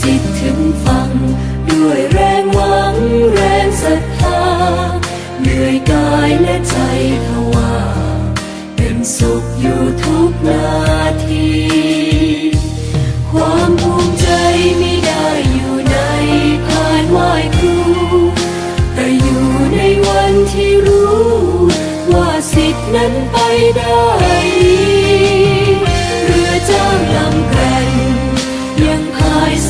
สิทธิ์ถึงฟัง ด้วยแรงหวังแรงศรัทธาเหนื่อยกายและใจทว่าเป็นสุขอยู่ทุกนาที ความภูมิใจไม่ได้อยู่ในพานไหว้ครู แต่อยู่ในวันที่รู้ ว่าสิทธินั้นไปได้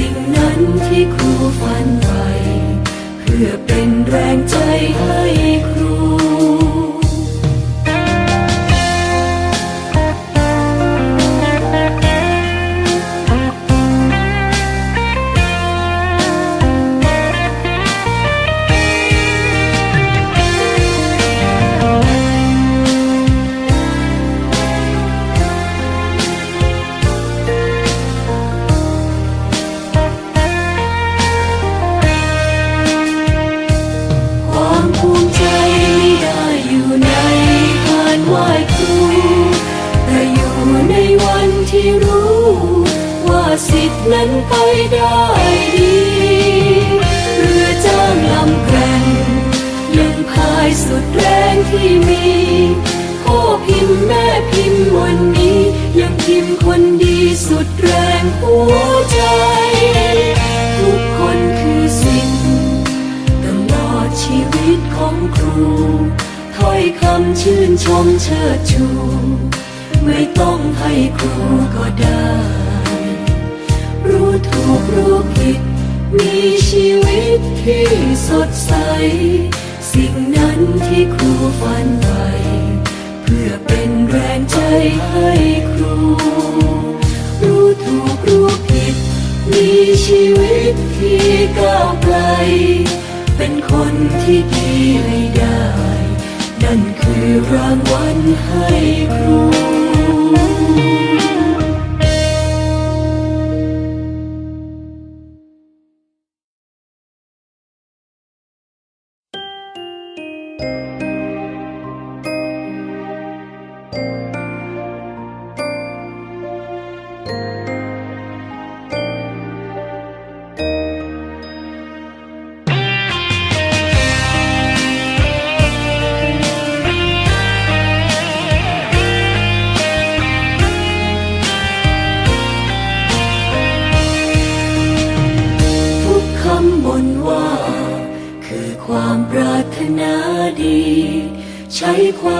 สิ่งนั้นที่ครูฝันไป เพื่อเป็นแรงใจให้ครู ว่าสิทธินั้นไปได้ดีเรือจ้างลำแกร่งยังพายสุดแรงที่มีพ่อพิมพ์แม่พิมพ์วันนี้ ยังพิมพ์คนดีสุดแรงหัวใจ ทุกคนคือสิทธิ์ตลอดชีวิตของครูถ้อยคำชื่นชมเชิดชู ไม่ต้องให้ครูก็ได้ รู้ถูกรู้ผิด มีชีวิตที่สดใส สิ่งนั้นที่ครูฝันไปเพื่อเป็นแรงใจให้ครู รู้ถูกรู้ผิด มีชีวิตที่ก้าวไกล เป็นคนที่ดีให้ได้ นั่นคือรางวัลให้ครู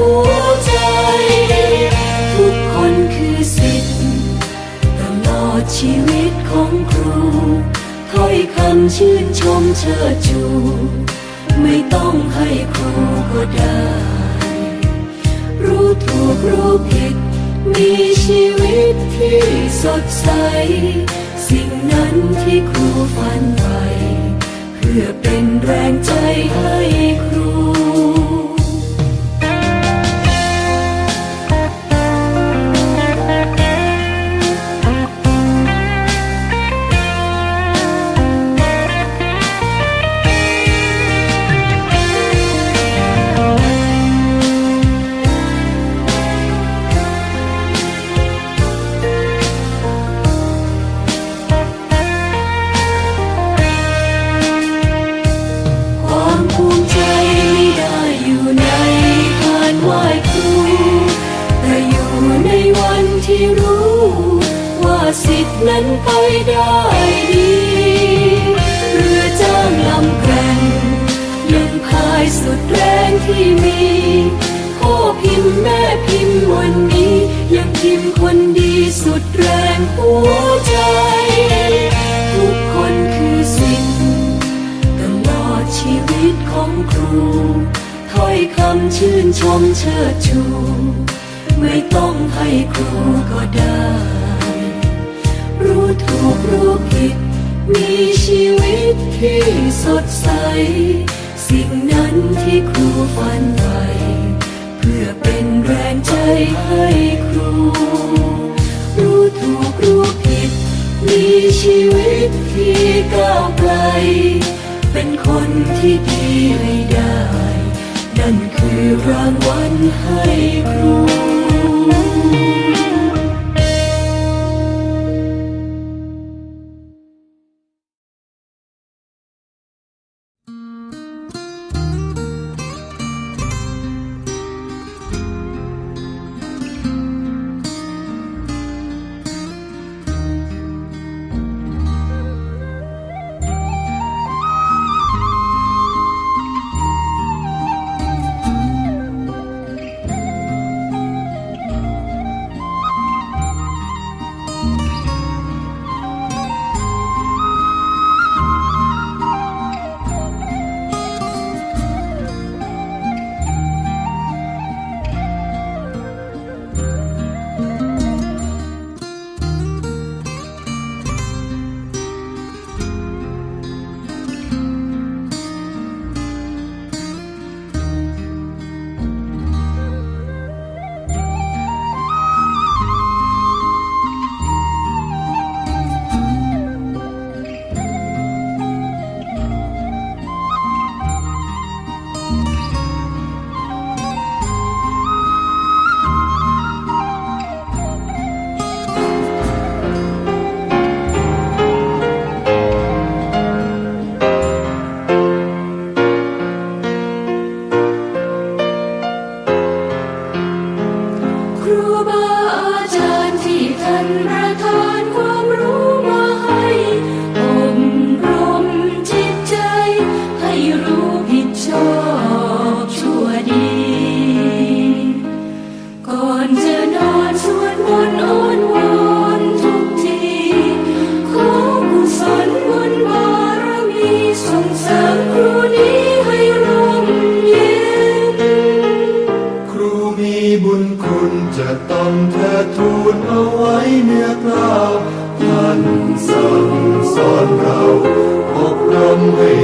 หัวใจ ทุกคนคือสิทธิ์ตลอดชีวิตของครูถ้อยคำชื่นชมเชิดชู ไม่ต้องให้ครูก็ได้ รู้ถูกรู้ผิด มีชีวิตที่สดใส สิ่งนั้นที่ครูฝันไปเพื่อเป็นแรงใจให้ครู ยังพิมคนดีสุดแรงหัวใจ ทุกคนคือสิ่งตลอดชีวิตของครู ถ้อยคำชื่นชมเชิดชู ไม่ต้องให้ครูก็ได้ รู้ถูกรู้ผิด มีชีวิตที่สดใส สิ่งนั้นที่ครูฝันไปเพื่อเป็น งใจให้ครู รู้ถูกรู้ผิด มีชีวิตที่ก้าวไกล เป็นคนที่ดีให้ได้ นั่นคือรางวัลให้ครู ร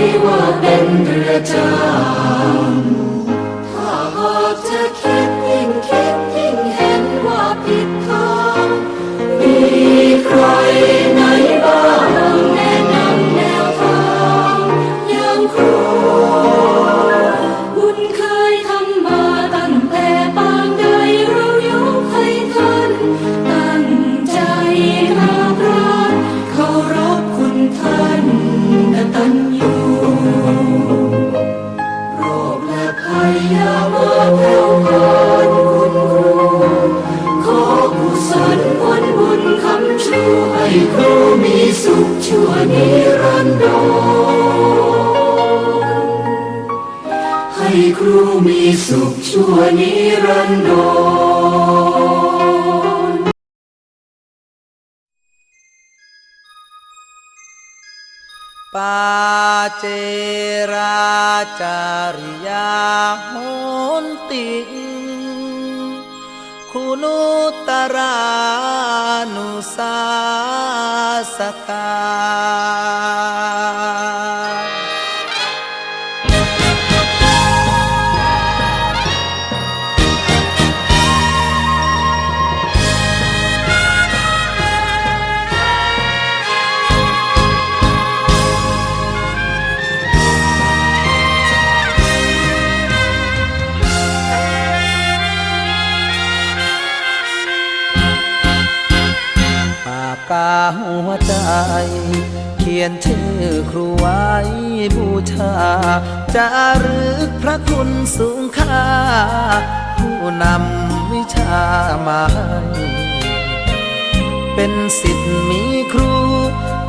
ว้ว่าเป็นเรือจางถ้าหากจะคิดยิ่งคิดยิ่งเห็นว่าผิดทางมีใคร นิรันดรให้ครูมีสุขชั่วนิรันดรปาเจราจาริยาโหนติคุณุตรานุสา สการ จารึกพระคุณสูงค่า ผู้นำวิชามาให้เป็นสิทธิ์มีครู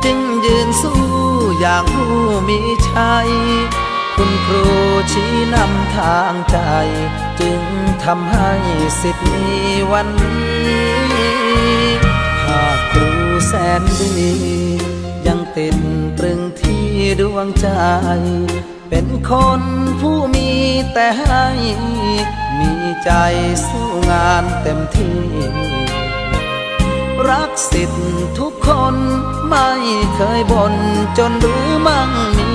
จึงยืนสู้อย่างผู้มีชัย คุณครูชี้นำทางใจ จึงทำให้สิทธิ์มีวันนี้หากครูแสนดี ยังติดตรึงที่ดวงใจ เป็นคนผู้มีแต่ให้ มีใจสู้งานเต็มที่ รักสิทธิ์ทุกคนไม่เคยบ่นจนหรือมั่งมี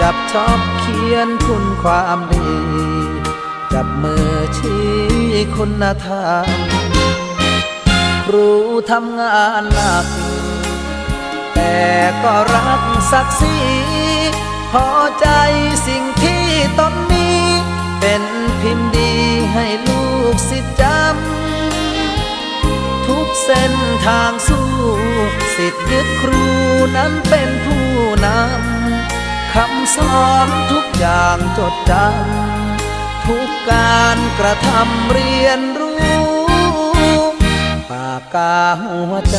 จับชอบเขียนคุณความดี จับมือชี้คุณธรรมครูทำงานหนัก แต่ก็รักศักดิ์ศรี พอใจสิ่งที่ตนมีเป็นพิมพ์ดีให้ลูกศิจำทุกเส้นทางสู้สิทธิ์ยึดครูนั้นเป็นผู้นำคำสอนทุกอย่างจดจำทุกการกระทำเรียนรู้ ปากกาหัวใจ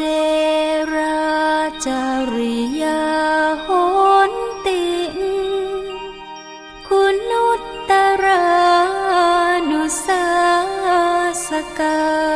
เจราจริยาโหนติคุณุตรานุสาสกา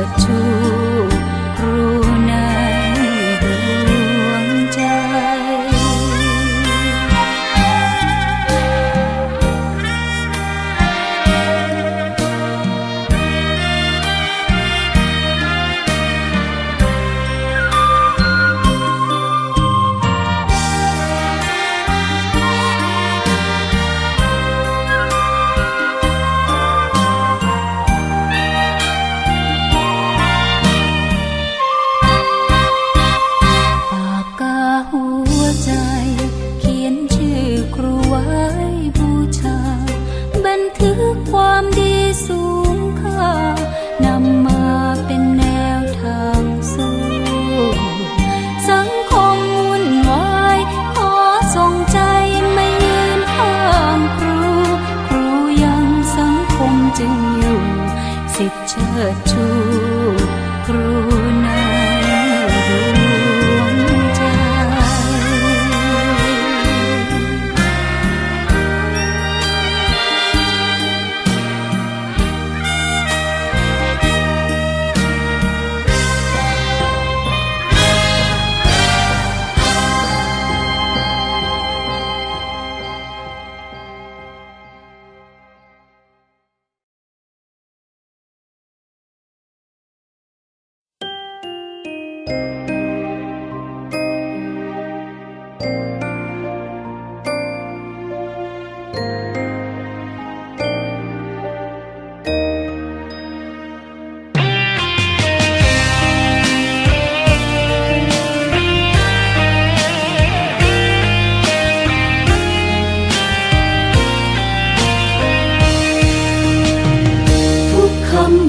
to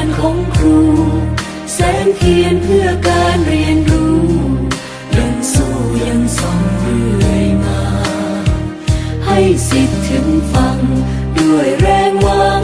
ณ ของครู แสงเทียนเพื่อการเรียนรู้ยังสู้ยังส่องเรื่อยมา ให้สิทธิ์ถึงฟังด้วยแรงหวัง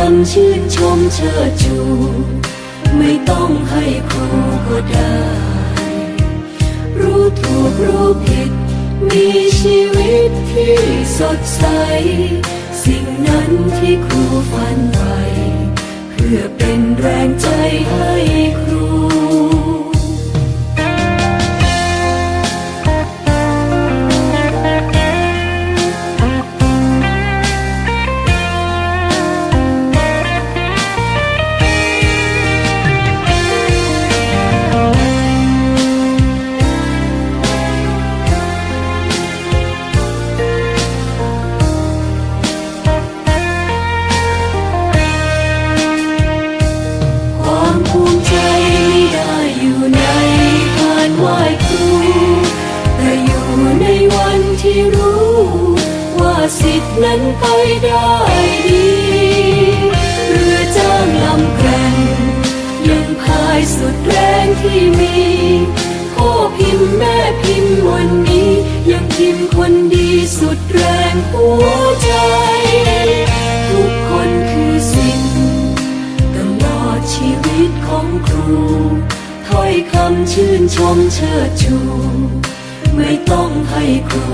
ถ้อยคำชื่นชมเชิดชู ไม่ต้องให้ครูก็ได้ รู้ถูกรู้ผิด มีชีวิตที่สดใส สิ่งนั้นที่ครูฝันไป เพื่อเป็นแรงใจให้ครู นั้นไปได้ดีเรือจ้างลำแกร่งยังพายสุดแรงที่มีพ่อพิมพ์แม่พิมพ์วันนี้ ยังพิมพ์คนดีสุดแรงหัวใจ ทุกคนคือสิทธิ์ตลอดชีวิตของครูถ้อยคำชื่นชมเชิดชู ไม่ต้องให้ครู